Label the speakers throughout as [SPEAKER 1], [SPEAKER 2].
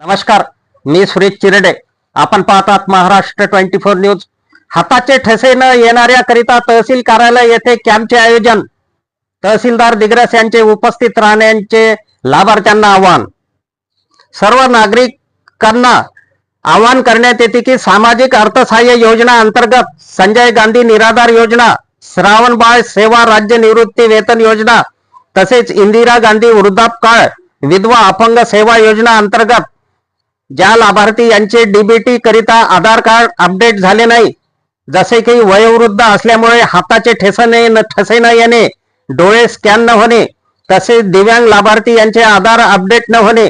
[SPEAKER 1] नमस्कार मी सुरेश चिरडे. आपण पाहतात महाराष्ट्र ट्वेंटी फोर न्यूज. हाताचे ठसे न येणाऱ्या करिता तहसील कार्यालय येथे कॅम्पचे आयोजन. तहसीलदार दिग्रस यांचे उपस्थित राहण्याचे लाभार्थ्यांना आव्हान. सर्व नागरिकांना आवाहन करण्यात येते की सामाजिक अर्थसहाय्य योजना अंतर्गत संजय गांधी निराधार योजना श्रावणबाळ सेवा राज्य निवृत्ती वेतन योजना तसेच इंदिरा गांधी वृद्धापकाळ विधवा अपंग सेवा योजना अंतर्गत ज्या लाभार्थी यांचे डीबीटी करिता आधार कार्ड अपडेट झाले नाही जसे की वयोवृद्ध असल्यामुळे हाताचे ठेसणे न ठसे न येणे डोळे स्कॅन न होणे तसेच दिव्यांग लाभार्थी यांचे आधार अपडेट न होणे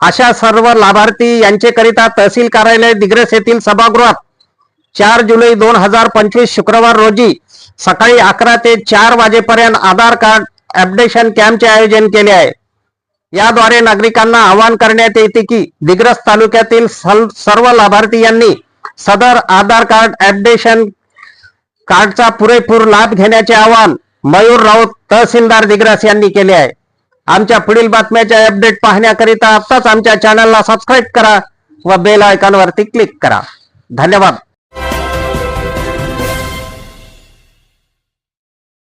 [SPEAKER 1] अशा सर्व लाभार्थी यांचे करिता तहसील कार्यालय दिग्रस येथील सभागृहात चार जुलै दोन हजार पंचवीस शुक्रवार रोजी सकाळी अकरा ते चार वाजेपर्यंत आधार कार्ड अपडेशन कॅम्पचे आयोजन केले आहे. याद्वारे नागरिकांना आवाहन करण्यात येते की दिग्रस तालुक्यातील सर्व लाभार्थी यांनी सदर आधार कार्ड अपडेशन कार्डचा पुरेपूर लाभ घेण्याचे आवाहन मयूर राऊत तहसीलदार दिग्रस यांनी केले आहे. आमच्या पुढील बातम्याचे अपडेट पाहण्याकरिता आत्ताच आमच्या चॅनलला सबस्क्राईब करा व बेल आयकॉनवरती क्लिक करा. धन्यवाद.